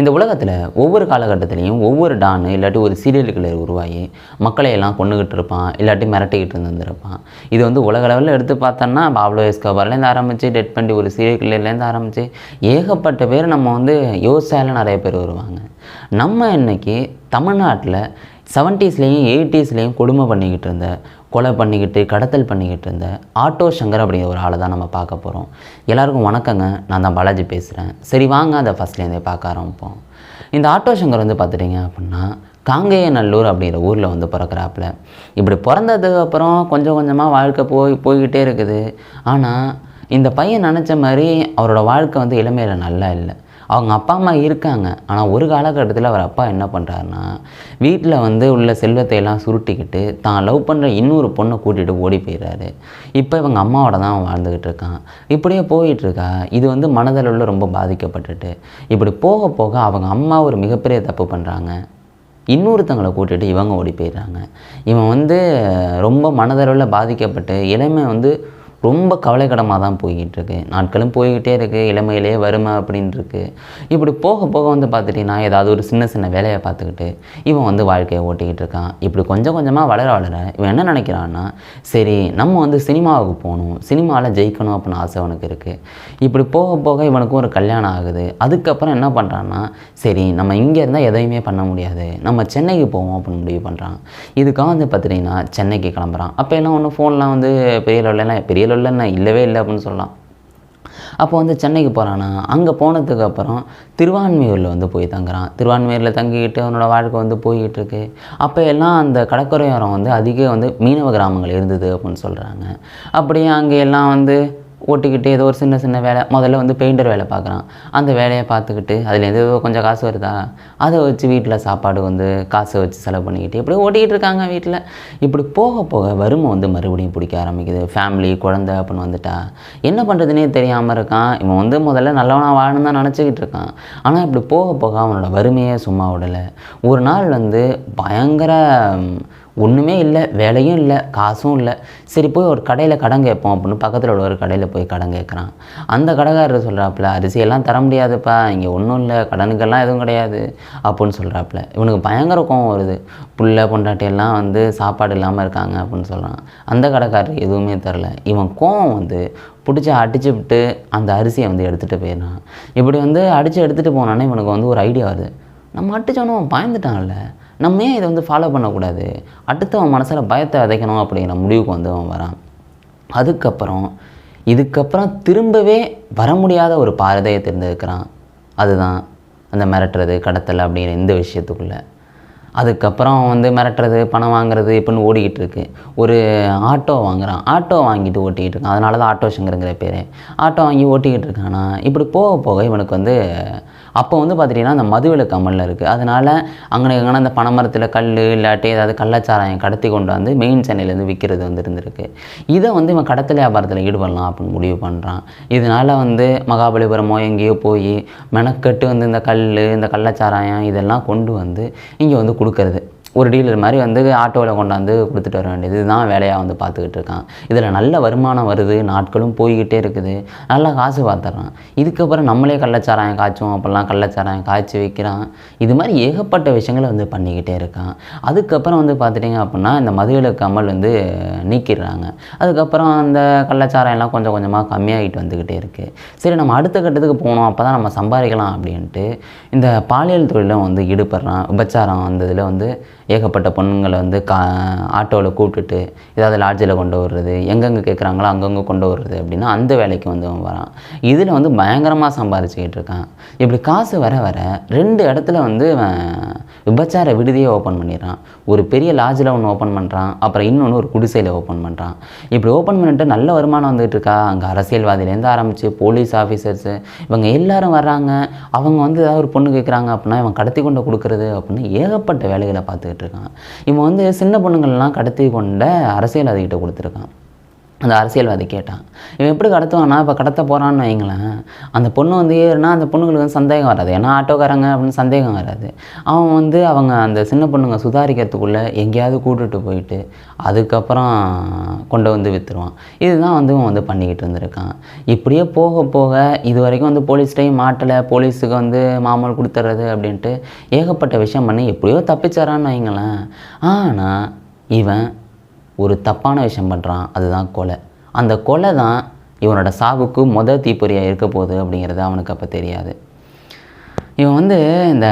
இந்த உலகத்தில் ஒவ்வொரு காலகட்டத்திலையும் ஒவ்வொரு டானு இல்லாட்டி ஒரு சீரியல் கிளர் உருவாகி மக்களை எல்லாம் கொண்டுகிட்டு இருப்பான் இல்லாட்டி மிரட்டிக்கிட்டு இருந்திருப்பான் இது வந்து உலக லெவலில் எடுத்து பார்த்தோன்னா பாப்லோ எஸ்கோபார்லேருந்து ஆரம்பித்து டெட் பண்ணி ஒரு சீரியல் கிளர்லேருந்து ஆரம்பித்து ஏகப்பட்ட பேர் நம்ம வந்து யோசிச்சால நிறைய பேர் வருவாங்க. நம்ம இன்றைக்கி தமிழ்நாட்டில் செவன்ட்டீஸ்லேயும் எயிட்டிஸ்லேயும் கொடுமை பண்ணிக்கிட்டு இருந்த கொலை பண்ணிக்கிட்டு கடத்தல் பண்ணிக்கிட்டு இருந்த ஆட்டோ சங்கர் அப்படிங்கிற ஒரு ஆளை தான் நம்ம பார்க்க போகிறோம் எல்லாருக்கும் வணக்கங்க. நான் தான் பாலாஜி பேசுகிறேன் சரி வாங்க அதை ஃபஸ்ட்லேருந்தே பார்க்க ஆரம்பிப்போம். இந்த ஆட்டோ சங்கர் வந்து பார்த்துட்டிங்க அப்படின்னா காங்கேயநல்லூர் அப்படிங்கிற ஊரில் வந்து பிறக்கிறாப்புல. இப்படி பிறந்ததுக்கு அப்புறம் கொஞ்சம் கொஞ்சமாக வாழ்க்கை போய் போய்கிட்டே இருக்குது. ஆனால் இந்த பையன் நினச்ச மாதிரி அவரோட வாழ்க்கை வந்து இளமையில் நல்லா இல்லை. அவங்க அப்பா அம்மா இருக்காங்க. ஆனால் ஒரு காலகட்டத்தில் அவர் அப்பா என்ன பண்ணுறாருன்னா வீட்டில் வந்து உள்ள செல்வத்தை எல்லாம் சுருட்டிக்கிட்டு தான் லவ் பண்ணுற இன்னொரு பொண்ணை கூட்டிகிட்டு ஓடி போயிடுறாரு. இப்போ இவங்க அம்மாவோட தான் அவன் வாழ்ந்துக்கிட்டு இருக்கான். இப்படியே போயிட்டுருக்கா இது வந்து மனதளவில் ரொம்ப பாதிக்கப்பட்டுட்டு. இப்படி போக போக அவங்க அம்மா ஒரு மிகப்பெரிய தப்பு பண்ணுறாங்க இன்னொருத்தங்களை கூட்டிகிட்டு இவங்க ஓடி போயிடுறாங்க. இவன் வந்து ரொம்ப மனதளவில் பாதிக்கப்பட்டு இளமை வந்து ரொம்ப கவலைக்கிடமாக தான் போய்கிட்டு இருக்கு நாட்களும் போய்கிட்டே இருக்குது இளமையிலே வறுமை அப்படின்னு இருக்கு இப்படி போக போக வந்து பார்த்துட்டிங்கன்னா ஏதாவது ஒரு சின்ன சின்ன வேலையை பார்த்துக்கிட்டு இவன் வந்து வாழ்க்கையை ஓட்டிக்கிட்டு இருக்கான். இப்படி கொஞ்சம் கொஞ்சமாக வளர வளர இவன் என்ன நினைக்கிறான்னா சரி நம்ம வந்து சினிமாவுக்கு போகணும். சினிமாவில் ஜெயிக்கணும் அப்படின்னு ஆசை அவனுக்கு இருக்குது இப்படி போக போக இவனுக்கும் ஒரு கல்யாணம் ஆகுது. அதுக்கப்புறம் என்ன பண்ணுறான்னா சரி நம்ம இங்கே இருந்தால் எதையுமே பண்ண முடியாது. நம்ம சென்னைக்கு போவோம் அப்படின்னு முடிவு பண்ணுறான் இதுக்காக வந்து பார்த்துட்டிங்கன்னா சென்னைக்கு கிளம்புறான். அப்போ எல்லாம் ஒன்று ஃபோன்லாம் வந்து பெரிய லெவலில் பெரிய லெவலில் இல்லவே இல்லை அப்படின்னு சொல்லலாம். அப்போ வந்து சென்னைக்கு போகிறான்னா அங்கே போனதுக்கு அப்புறம் திருவான்மையூரில் வந்து போய் தங்குறான். திருவான்மையூரில் தங்கிக்கிட்டு அவனோட வாழ்க்கை வந்து போய்கிட்டு இருக்கு. அப்போ எல்லாம் அந்த கடற்கரையோரம் வந்து அதிக வந்து மீனவ கிராமங்கள் இருந்தது அப்படின்னு சொல்கிறாங்க அப்படியே அங்கே எல்லாம் வந்து ஓட்டிக்கிட்டு ஏதோ ஒரு சின்ன சின்ன வேலை. முதல்ல வந்து பெயிண்டர் வேலை பார்க்குறான். அந்த வேலையை பார்த்துக்கிட்டு அதில் ஏதோ கொஞ்சம் காசு வருதா? அதை வச்சு வீட்டில் சாப்பாடு வந்து காசை வச்சு செலவு பண்ணிக்கிட்டு இப்படி ஓட்டிக்கிட்டு இருக்காங்க வீட்டில். இப்படி போக போக வறுமை வந்து மறுபடியும் பிடிக்க ஆரம்பிக்குது. ஃபேமிலி குழந்தை அப்படின்னு வந்துட்டா என்ன பண்ணுறதுனே தெரியாமல் இருக்கான். இவன் வந்து முதல்ல நல்லவனாக வாழணும் தான் நினச்சிக்கிட்டு இருக்கான். ஆனால் இப்படி போக போக அவனோட வறுமையே சும்மா விடலை. ஒரு நாள் வந்து பயங்கர ஒன்றுமே இல்லை வேலையும் இல்லை காசும் இல்லை. சரி போய் ஒரு கடையில் கடன் கேட்போம் அப்படின்னு பக்கத்தில் உள்ள ஒரு கடையில் போய் கடன் கேட்குறான். அந்த கடைக்காரர் சொல்கிறாப்புல அரிசியெல்லாம் தர முடியாதுப்பா இங்கே ஒன்றும் இல்லை கடனுக்கெல்லாம் எதுவும் கிடையாது அப்படின்னு சொல்கிறாப்புல இவனுக்கு பயங்கர கோவம் வருது. புள்ள பொண்டாட்டியெல்லாம் வந்து சாப்பாடு இல்லாமல் இருக்காங்க அப்படின்னு சொல்கிறான் அந்த கடைக்காரர் எதுவுமே தரல. இவன் கோவம் வந்து பிடிச்சி அடிச்சு விட்டு அந்த அரிசியை வந்து எடுத்துகிட்டு போயிடுறான். இப்படி வந்து அடித்து எடுத்துகிட்டு போனானே இவனுக்கு வந்து ஒரு ஐடியா வருது. நம்ம அடித்தோன்னு அவன் பயந்துட்டான்ல. நம்ம ஏன் இதை வந்து ஃபாலோ பண்ணக்கூடாது? அடுத்தவன் மனசில் பயத்தை விதைக்கணும் அப்படிங்கிற முடிவுக்கு வந்து அவன் வரான். அதுக்கப்புறம் இதுக்கப்புறம் திரும்பவே வர முடியாத ஒரு பாரதையை தேர்ந்தெடுக்கிறான். அதுதான் அந்த மிரட்டுறது கடத்தல் அப்படிங்கிற இந்த விஷயத்துக்குள்ளே. அதுக்கப்புறம் வந்து மிரட்டுறது பணம் வாங்குறது இப்படின்னு ஓடிக்கிட்டு இருக்கு. ஒரு ஆட்டோ வாங்குறான். ஆட்டோ வாங்கிட்டு ஓட்டிக்கிட்டு இருக்கான். அதனால தான் ஆட்டோ சங்கருங்கிற பேர். ஆட்டோ வாங்கி ஓட்டிக்கிட்டு இருக்கானா? இப்படி போக போக இவனுக்கு வந்து அப்போ வந்து பார்த்துட்டிங்கன்னா அந்த மதுவிலக்கு அமலில் இருக்குது அதனால் அங்கே எங்கன்னா அந்த பனைமரத்தில் கல் இல்லாட்டி ஏதாவது கள்ளச்சாராயம் கடத்தி கொண்டு வந்து மெயின் சென்னையிலேருந்து விற்கிறது வந்து இருந்திருக்கு. இதை வந்து இவன் கடத்தல் வியாபாரத்தில் ஈடுபடலாம் அப்படின்னு முடிவு பண்ணுறான் இதனால் வந்து மகாபலிபுரமோ எங்கேயோ போய் மெனக்கட்டு வந்து இந்த கல் இந்த கள்ளச்சாராயம் இதெல்லாம் கொண்டு வந்து இங்கே வந்து கொடுக்கறது. ஒரு டீலர் மாதிரி வந்து ஆட்டோவில் கொண்டாந்து கொடுத்துட்டு வர வேண்டியது இதுதான் வேலையாக வந்து பார்த்துக்கிட்டு இருக்கான். இதில் நல்ல வருமானம் வருது நாட்களும் போய்கிட்டே இருக்குது. நல்லா காசு பார்த்துட்றான் இதுக்கப்புறம் நம்மளே கள்ளச்சாராயம் காய்ச்சும் அப்போல்லாம் கள்ளச்சாராயம் காய்ச்சி வைக்கிறான். இது மாதிரி ஏகப்பட்ட விஷயங்களை வந்து பண்ணிக்கிட்டே இருக்கான். அதுக்கப்புறம் வந்து பார்த்துட்டிங்க அப்படின்னா இந்த மதுவிலக்கு அமல் வந்து நீக்கிடுறாங்க. அதுக்கப்புறம் அந்த கள்ளச்சாராயம்லாம் கொஞ்சம் கொஞ்சமாக கம்மியாகிட்டு வந்துக்கிட்டே இருக்குது சரி நம்ம அடுத்த கட்டத்துக்கு போகணும் அப்போ தான் நம்ம சம்பாதிக்கலாம் அப்படின்ட்டு இந்த பாலியல் தொழிலும் வந்து ஈடுபடுறான். உபச்சாரம் அந்த இதில் வந்து ஏகப்பட்ட பொண்ணுங்களை வந்து கா ஆட்டோவில் கூப்பிட்டுட்டு ஏதாவது லாட்ஜில் கொண்டு வர்றது எங்கெங்கே கேட்குறாங்களோ அங்கங்கே கொண்டு வர்றது அப்படின்னா அந்த வேலைக்கு வந்து அவன் வரான். இதில் வந்து பயங்கரமாக சம்பாதிச்சுக்கிட்டு இருக்கான். இப்படி காசு வர வர ரெண்டு இடத்துல வந்து அவன் விபச்சார விடுதியை ஓப்பன் பண்ணிடுறான். ஒரு பெரிய லாட்ஜில் ஒன்று ஓப்பன் பண்ணுறான் அப்புறம் இன்னொன்று ஒரு குடிசையில் ஓப்பன் பண்ணுறான் இப்படி ஓப்பன் பண்ணிட்டு நல்ல வருமானம் வந்துகிட்டு இருக்கா? அங்கே அரசியல்வாதிலேருந்து ஆரம்பித்து போலீஸ் ஆஃபீஸர்ஸு இவங்க எல்லாரும் வர்றாங்க. அவங்க வந்து ஏதாவது ஒரு பொண்ணு கேட்குறாங்க அப்படின்னா இவன் கடத்தி கொண்டு கொடுக்குறது அப்படின்னு ஏகப்பட்ட வேலைகளை பார்த்துக்கிட்டு இருக்கான் இவன் வந்து சின்ன பொண்ணுங்கள்லாம் கடத்தி கொண்ட அரசியல்வாதிகிட்ட கொடுத்துருக்கான் அந்த அரசியல்வாதி கேட்டான். இவன் எப்படி கடத்துவான்னா இப்போ கடத்த போகிறான்னு வைங்களேன் அந்த பொண்ணு வந்து ஏறுனா அந்த பொண்ணுங்களுக்கு வந்து சந்தேகம் வராது. ஏன்னா ஆட்டோக்காரங்க அப்படின்னு சந்தேகம் வராது. அவன் வந்து அவங்க அந்த சின்ன பொண்ணுங்க சுதாரிக்கிறதுக்குள்ளே எங்கேயாவது கூட்டுட்டு போயிட்டு அதுக்கப்புறம் கொண்டு வந்து விற்றுருவான் இதுதான் வந்து இவன் வந்து பண்ணிக்கிட்டு இருந்திருக்கான். இப்படியே போக போக இது வரைக்கும் வந்து போலீஸ்டையும் மாட்டலை. போலீஸுக்கு வந்து மாமல் கொடுத்துட்றது அப்படின்ட்டு ஏகப்பட்ட விஷயம் பண்ணி எப்படியோ தப்பிச்சாரான்னு வைங்களேன் ஆனால் இவன் ஒரு தப்பான விஷயம் பண்ணுறான் அதுதான் கொலை. அந்த கொலை தான் இவனோட சாவுக்கு மொதல் தீப்பொறியாக இருக்க போகுது அப்படிங்கிறது அவனுக்கு அப்போ தெரியாது. இவன் வந்து இந்த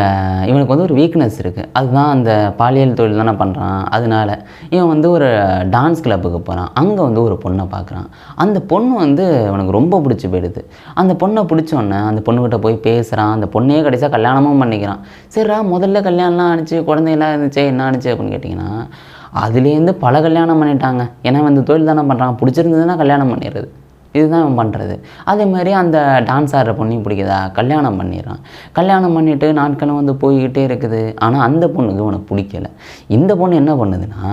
இவனுக்கு வந்து ஒரு வீக்னஸ் இருக்குது அதுதான் அந்த பாலியல் தொழில் தானே பண்ணுறான் அதனால இவன் வந்து ஒரு டான்ஸ் கிளப்புக்கு போகிறான் அங்கே வந்து ஒரு பொண்ணை பார்க்குறான். அந்த பொண்ணு வந்து இவனுக்கு ரொம்ப பிடிச்சி போயிடுது. அந்த பொண்ணை பிடிச்சோன்னே அந்த பொண்ணுக்கிட்ட போய் பேசுகிறான் அந்த பொண்ணையே கடைசியாக கல்யாணமும் பண்ணிக்கிறான். சரிடா முதல்ல கல்யாணம்லாம் ஆணுச்சு குழந்தையெல்லாம் இருந்துச்சு என்ன ஆணுச்சு அப்படின்னு கேட்டிங்கன்னா அதுலேருந்து பல கல்யாணம் பண்ணிட்டாங்க. ஏன்னா இவன் இந்த தொழில் தானே பண்ணுறான் பிடிச்சிருந்ததுன்னா கல்யாணம் பண்ணிடுறது. இதுதான் இவன் பண்ணுறது அதே மாதிரி அந்த டான்ஸ் ஆடுற பொண்ணையும் பிடிக்குதா? கல்யாணம் பண்ணிடுறான். கல்யாணம் பண்ணிவிட்டு நாட்களும் வந்து போய்கிட்டே இருக்குது. ஆனால் அந்த பொண்ணுக்கு இவனை பிடிக்கல. இந்த பொண்ணு என்ன பண்ணுதுன்னா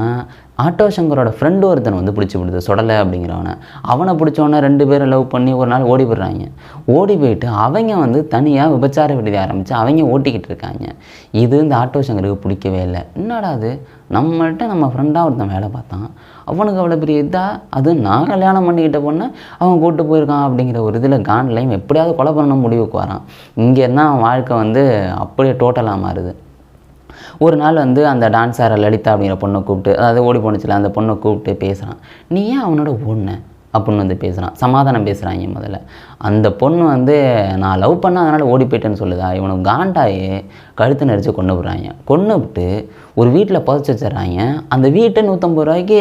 ஆட்டோ சங்கரோட ஃப்ரெண்டு ஒருத்தன் வந்து பிடிச்சி விடுது சுடலை அப்படிங்கிறவனை. அவனை பிடிச்சவொன்னே ரெண்டு பேரும் லவ் பண்ணி ஒரு நாள் ஓடி போயிடுறாங்க. ஓடி போயிட்டு அவங்க வந்து தனியாக விபச்சார விடுதி ஆரம்பித்து அவங்க ஓட்டிக்கிட்டு இருக்காங்க. இது இந்த ஆட்டோ சங்கருக்கு பிடிக்கவே இல்லை. என்னடா அது நம்மள்கிட்ட நம்ம ஃப்ரெண்டாக ஒருத்தன் வேலை பார்த்தான். அவனுக்கு அவ்வளோ பெரிய இதாக அது நான் கல்யாணம் பண்ணிக்கிட்ட பொண்ணை அவன் கூப்பிட்டு போயிருக்கான் அப்படிங்கிற ஒரு இதில் கான்லையும் எப்படியாவது கொலை பண்ண முடிவுக்கு வரான். இங்கே தான் அவன் வாழ்க்கை வந்து அப்படியே டோட்டலாக மாறுது. ஒரு நாள் வந்து அந்த டான்ஸார லலிதா அப்படிங்கிற பொண்ணை கூப்பிட்டு அதாவது ஓடி போணுச்சுல அந்த பொண்ணை கூப்பிட்டு பேசுகிறான் நீ ஏன் அவனோட ஒன்று அப்படின்னு வந்து பேசுகிறான் சமாதானம் பேசுகிறாங்க முதல்ல. அந்த பொண்ணு வந்து நான் லவ் பண்ண அதனால் ஓடி போயிட்டேன்னு சொல்லுதா? இவனுக்கு காண்டாயே கழுத்து நெரிச்சு கொண்டு போடுறாங்க கொண்டு விட்டு ஒரு வீட்டில் புதைச்சி வச்சிடுறாங்க. அந்த வீட்டை நூற்றம்பது ரூபாய்க்கு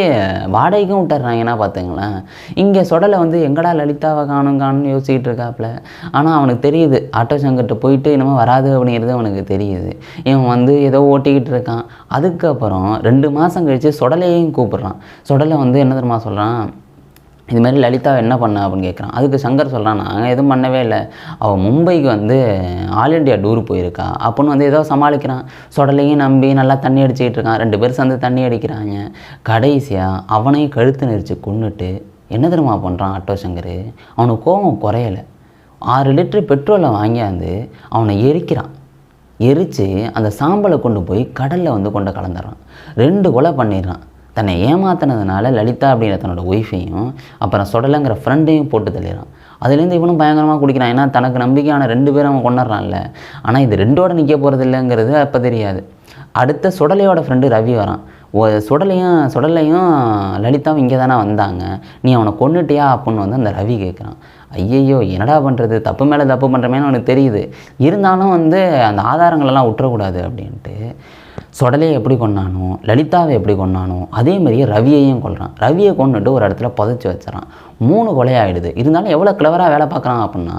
வாடகைக்கும் விட்டுறாங்கன்னா பார்த்துங்களேன் இங்கே சொடலை வந்து எங்கடா லலிதாவை காணும் காணும்னு யோசிச்சுக்கிட்டு இருக்காப்புல ஆனால் அவனுக்கு தெரியுது. ஆட்டோ சங்கர்கிட்ட போயிட்டு இனிமேல் வராது அப்படிங்கிறது அவனுக்கு தெரியுது. இவன் வந்து ஏதோ ஓட்டிக்கிட்டு இருக்கான். அதுக்கப்புறம் ரெண்டு மாதம் கழித்து சொடலையும் கூப்பிட்றான். சொடலை வந்து என்ன தெரியுமா சொல்கிறான் இது மாதிரி லலிதா என்ன பண்ண அப்படின்னு கேட்குறான். அதுக்கு சங்கர் சொல்கிறான் நாங்கள் எதுவும் பண்ணவே இல்லை. அவள் மும்பைக்கு வந்து ஆல் இண்டியா டூர் போயிருக்கா. அப்படின்னு வந்து ஏதோ சமாளிக்கிறான். சொடலையும் நம்பி நல்லா தண்ணி அடிச்சுக்கிட்டு இருக்கான். ரெண்டு பேரும் சேர்ந்து தண்ணி அடிக்கிறாங்க. கடைசியாக அவனையும் கழுத்து நெரிச்சு கொன்னுட்டு என்ன தெரியுமா பண்ணுறான் ஆட்டோ சங்கர்? அவனுக்கு கோபம் குறையலை. ஆறு லிட்டரு பெட்ரோலை வாங்கியாந்து அவனை எரிக்கிறான். எரித்து அந்த சாம்பலை கொண்டு போய் கடலில் வந்து கொண்டு கலந்துடுறான். ரெண்டு கொலை பண்ணிடுறான். தன்னை ஏமாத்தினதுனால லலிதா அப்படிங்கிற தன்னோட ஒய்ஃபையும் அப்புறம் சுடலைங்கிற ஃப்ரெண்டையும் போட்டு தள்ளிடுறான். அதுலேருந்து இவனும் பயங்கரமாக குடிக்கிறான். ஏன்னா தனக்கு நம்பிக்கையான ரெண்டு பேரும் அவன் கொண்டுறான்ல ஆனால் இது ரெண்டோட நிற்க போகிறது இல்லைங்கிறது அப்போ தெரியாது. அடுத்த சுடலையோட ஃப்ரெண்டு ரவி வரான். ஓ சுடலையும் சுடலையும் லலிதாவும் இங்கே தானே வந்தாங்க. நீ அவனை கொன்னுட்டியா அப்புடின்னு வந்து அந்த ரவி கேட்குறான் ஐயையோ என்னடா பண்ணுறது தப்பு மேலே தப்பு பண்ணுறமேனு அவனுக்கு தெரியுது. இருந்தாலும் வந்து அந்த ஆதாரங்களெல்லாம் விட்டுறக்கூடாது அப்படின்ட்டு சொடலையை எப்படி கொண்டானோ லலிதாவை எப்படி கொண்டானோ அதே மாதிரியே ரவியையும் கொள்கிறான் ரவியை கொண்டுட்டு ஒரு இடத்துல புதைச்சி வச்சிடறான். மூணு கொலையாயிடுது. இருந்தாலும் எவ்வளோ கிளவராக வேலை பார்க்குறான் அப்படின்னா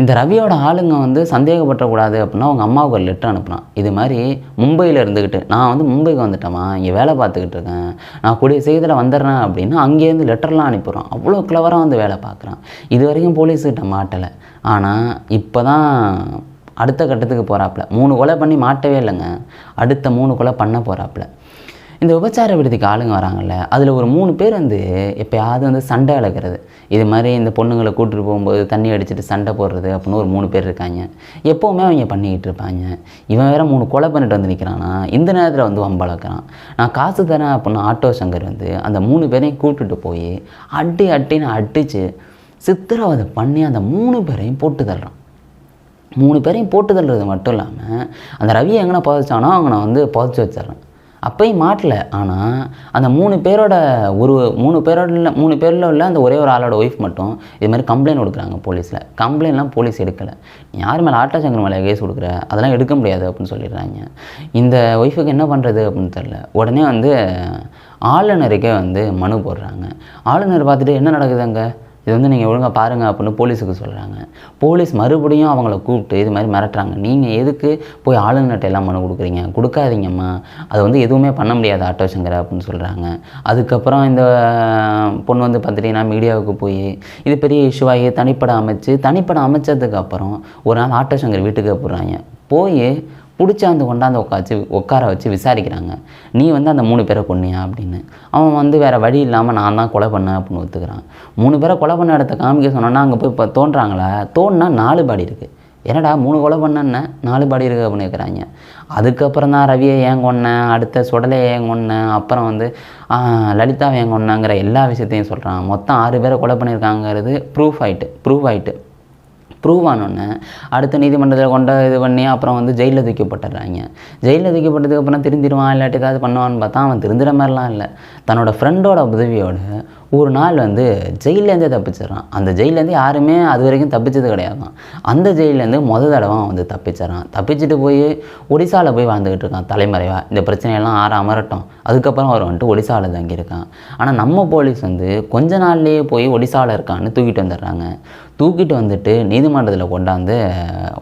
இந்த ரவியோட ஆளுங்க வந்து சந்தேகப்படக்கூடாது அப்படின்னா அவங்க அம்மாவுக்கு ஒரு லெட்டர் அனுப்புனான் இது மாதிரி மும்பையில் இருந்துக்கிட்டு நான் வந்து மும்பைக்கு வந்துட்டேம்மா இங்கே வேலை பார்த்துக்கிட்டு இருக்கேன். நான் கூடிய செய்தியில் வந்துடுறேன் அப்படின்னா அங்கேருந்து லெட்டர்லாம் அனுப்பிடுறான். அவ்வளோ கிளவராக வந்து வேலை பார்க்குறான். இது வரைக்கும் போலீஸ்கிட்ட மாட்டலை. ஆனால் இப்போ தான் அடுத்த கட்டத்துக்கு போகிறாப்புல மூணு கொலை பண்ணி மாட்டவே இல்லைங்க. அடுத்த மூணு கொலை பண்ண போகிறாப்புல இந்த விபச்சார விடுதிக்கு ஆளுங்க வராங்கல்ல அதில் ஒரு மூணு பேர் வந்து எப்போயாவது வந்து சண்டை இழக்கிறது இது மாதிரி இந்த பொண்ணுங்களை கூட்டிட்டு போகும்போது தண்ணி அடிச்சுட்டு சண்டை போடுறது அப்படின்னு ஒரு மூணு பேர் இருக்காங்க. எப்போவுமே அவங்க பண்ணிக்கிட்டு இருப்பாங்க. இவன் வேற மூணு கொலை பண்ணிட்டு வந்து நிற்கிறானா இந்த நேரத்தில் வந்து வம்பளக்கிறான் நான் காசு தரேன் அப்படின்னு ஆட்டோ சங்கர் வந்து அந்த மூணு பேரையும் கூட்டுட்டு போய் அடி அட்டின்னு அடித்து சித்திரவதை பண்ணி அந்த மூணு பேரையும் போட்டு தள்ளுறான். மூணு பேரையும் போட்டு தள்ளுறது மட்டும் இல்லாமல் அந்த ரவியை எங்கே புதைச்சானோ அவங்க நான் வந்து புதைச்சி வச்சிட்றேன் அப்பயும் மாட்டல. ஆனால் அந்த மூணு பேரோட ஒரு மூணு பேரோட இல்லை மூணு பேரில் உள்ள அந்த ஒரே ஒரு ஆளோட ஒய்ஃப் மட்டும் இது மாதிரி கம்ப்ளைண்ட் கொடுக்குறாங்க போலீஸில் கம்ப்ளைண்ட்லாம் போலீஸ் எடுக்கலை. யார் மேலே ஆட்டா சங்கர் மேலே கேஸ் கொடுக்குற? அதெல்லாம் எடுக்க முடியாது அப்படின்னு சொல்லிடுறாங்க. இந்த ஒய்ஃபுக்கு என்ன பண்ணுறது அப்படின்னு தெரில உடனே வந்து ஆளுநருக்கே வந்து மனு போடுறாங்க. ஆளுநர் பார்த்துட்டு என்ன நடக்குது அங்கே? இது வந்து நீங்கள் ஒழுங்காக பாருங்கள் அப்படின்னு போலீஸுக்கு சொல்கிறாங்க போலீஸ் மறுபடியும் அவங்கள கூப்பிட்டு இது மாதிரி மிரட்டுறாங்க. நீங்கள் எதுக்கு போய் ஆளுநர்கிட்ட எல்லாம் மனு கொடுக்குறீங்க? கொடுக்காதீங்கம்மா. அதை வந்து எதுவுமே பண்ண முடியாது ஆட்டோ சங்கர் அப்படின்னு சொல்கிறாங்க அதுக்கப்புறம் இந்த பொண்ணு வந்து பார்த்துட்டிங்கன்னா மீடியாவுக்கு போய் இது பெரிய இஷ்யூவாகி தனிப்படம் அமைச்சு தனிப்படம் அமைச்சதுக்கு அப்புறம் ஒரு நாள் ஆட்டோ சங்கர் வீட்டுக்கு போடுறாங்க போய் பிடிச்சாந்து கொண்டாந்து உட்காச்சு உட்கார வச்சு விசாரிக்கிறாங்க. நீ வந்து அந்த மூணு பேரை கொன்னியா அப்படின்னு. அவன் வந்து வேறு வழி இல்லாமல் நான் தான் கொலை பண்ணேன் அப்படின்னு ஒத்துக்கிறான். மூணு பேரை கொலை பண்ண இடத்த காமிக்க சொன்னோன்னா அங்கே போய் இப்போ தோன்றாங்களா? தோணுனா நாலு பாடி இருக்குது என்னடா மூணு கொலை பண்ணேன்ன? நாலு பாடி இருக்குது அப்படின்னு கேட்குறாங்க அதுக்கப்புறம் தான் ரவியை ஏன் கொன்னேன் அடுத்த சுடலை ஏன் கொன்னேன் அப்புறம் வந்து லலிதாவை ஏன் கொன்னேங்கிற எல்லா விஷயத்தையும் சொல்கிறான் மொத்தம் ஆறு பேரை கொலை பண்ணியிருக்காங்கிறது ப்ரூஃப் ஆகிட்டு ப்ரூஃப் ஆகிட்டு ப்ரூவ் ஆனோடனே அடுத்த நீதிமன்றத்தில் கொண்டு இது பண்ணி அப்புறம் வந்து ஜெயிலில் தூக்கி போட்டுடுறாங்க ஜெயிலில் தூக்கி திருந்திடுவான் இல்லாட்டி ஏதாவது பண்ணுவான்னு பார்த்தா அவன் திருந்துற மாதிரிலாம் இல்லை. தன்னோட ஃப்ரெண்டோட உதவியோட ஒரு நாள் வந்து ஜெயிலேருந்தே தப்பிச்சிடுறான். அந்த ஜெயிலேருந்து யாருமே அது வரைக்கும் தப்பிச்சது கிடையாது. அந்த ஜெயிலேருந்து முத தடவை வந்து தப்பிச்சிடறான். தப்பிச்சுட்டு போய் ஒடிசாவில் போய் வாழ்ந்துக்கிட்டு இருக்கான் தலைமறைவாக இந்த பிரச்சனையெல்லாம் ஆற அமரட்டும் அதுக்கப்புறம் அவர் வந்துட்டு ஒடிசாவில் தங்கியிருக்கான் ஆனால் நம்ம போலீஸ் வந்து கொஞ்ச நாள்லேயே போய் ஒடிசாவில் இருக்கான்னு தூக்கிட்டு வந்துடுறாங்க. தூக்கிட்டு வந்துட்டு நீதிமன்றத்தில் கொண்டாந்து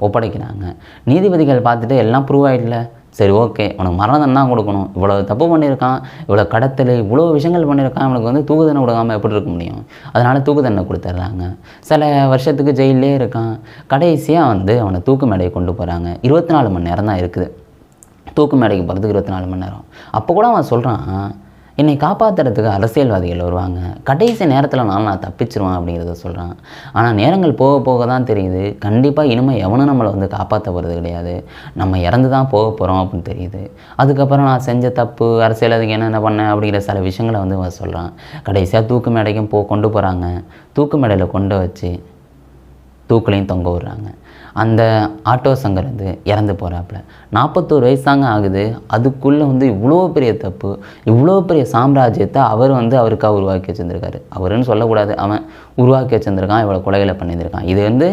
ஒப்படைக்கிறாங்க. நீதிபதிகள் பார்த்துட்டு எல்லாம் ப்ரூவ் ஆகிடல சரி ஓகே. உனக்கு மரண தான் கொடுக்கணும்? இவ்வளோ தப்பு பண்ணியிருக்கான் இவ்வளோ கடத்தல் இவ்வளோ விஷயங்கள் பண்ணியிருக்கான் அவனுக்கு வந்து தூக்கு கொடுக்காமல் கொடுக்காம எப்படி இருக்க முடியும்? அதனால் தூக்குதண்டனை கொடுத்துட்றாங்க. சில வருஷத்துக்கு ஜெயிலே இருக்கான். கடைசியாக வந்து அவனை தூக்கு மேடையை கொண்டு போகிறாங்க இருபத்தி நாலு மணி நேரம் தான் இருக்குது. தூக்கு மேடைக்கு போகிறதுக்கு இருபத்தி நாலு மணி நேரம். அப்போ கூட அவன் சொல்கிறான் என்னை காப்பாற்றுறதுக்கு அரசியல்வாதிகள் வருவாங்க. கடைசி நேரத்தில் நான் நான் தப்பிச்சிருவேன் அப்படிங்கிறத சொல்கிறான் ஆனால் நேரங்கள் போக போக தான் தெரியுது. கண்டிப்பாக இனிமேல் எவனும் நம்மளை வந்து காப்பாற்ற போகிறது கிடையாது. நம்ம இறந்து தான் போக போகிறோம் அப்படின்னு தெரியுது. அதுக்கப்புறம் நான் செஞ்ச தப்பு அரசியல்வாதிக்கு என்னென்ன பண்ணேன் அப்படிங்கிற சில விஷயங்களை வந்து அவன் சொல்கிறான் கடைசியாக தூக்கு மேடைக்கும் போ கொண்டு போகிறாங்க தூக்கு மேடையில் கொண்டு வச்சு தூக்குலையும் தொங்க விடுறாங்க. அந்த ஆட்டோ சங்கர் வந்து இறந்து போகிறாப்புல நாற்பத்தோரு வயசாங்க ஆகுது. அதுக்குள்ளே வந்து இவ்வளோ பெரிய தப்பு இவ்வளோ பெரிய சாம்ராஜ்யத்தை அவர் வந்து அவருக்காக உருவாக்கி வச்சுருந்துருக்காரு. அவருன்னு சொல்லக்கூடாது. அவன் உருவாக்கி வச்சுருந்துருக்கான் இவ்வளோ கொலைகளை பண்ணியிருக்கான் இது வந்து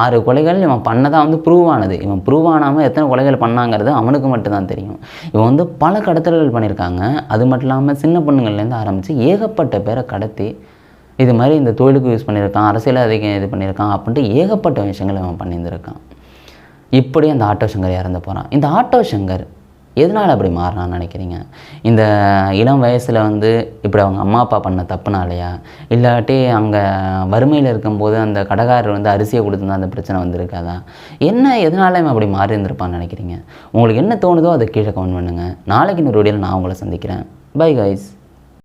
ஆறு கொலைகள் இவன் பண்ணதான் வந்து ப்ரூவ் ஆனது. இவன் ப்ரூவ் ஆனாமல் எத்தனை கொலைகள் பண்ணாங்கிறது அவனுக்கு மட்டும்தான் தெரியும். இவன் வந்து பல கடத்தல்கள் பண்ணியிருக்காங்க. அது மட்டும் இல்லாமல் சின்ன பொண்ணுங்கள்லேருந்து ஆரம்பித்து ஏகப்பட்ட பேரை கடத்தி இது மாதிரி இந்த தொழிலுக்கு யூஸ் பண்ணியிருக்கான் அரசியல் அதிகம் இது பண்ணியிருக்கான் அப்படின்ட்டு ஏகப்பட்ட விஷயங்களை அவன் பண்ணியிருந்திருக்கான். இப்படி அந்த ஆட்டோ சங்கர் இறந்து போகிறான் இந்த ஆட்டோ சங்கர் எதனால் அப்படி மாறினான்னு நினைக்கிறீங்க? இந்த இளம் வயசில் வந்து இப்படி அவங்க அம்மா அப்பா பண்ண தப்புனாலையா? இல்லாட்டி அங்கே வறுமையில் இருக்கும்போது அந்த கடைக்காரர் வந்து அரிசியை கொடுத்துருந்தா அந்த பிரச்சனை வந்திருக்காதா? என்ன எதனால இவன் அப்படி மாறி இருந்திருப்பான்னு நினைக்கிறீங்க? உங்களுக்கு என்ன தோணுதோ அதை கீழே கமெண்ட் பண்ணுங்கள் நாளைக்கு இன்னொரு வீடியோவில் நான் உங்களை சந்திக்கிறேன். Bye guys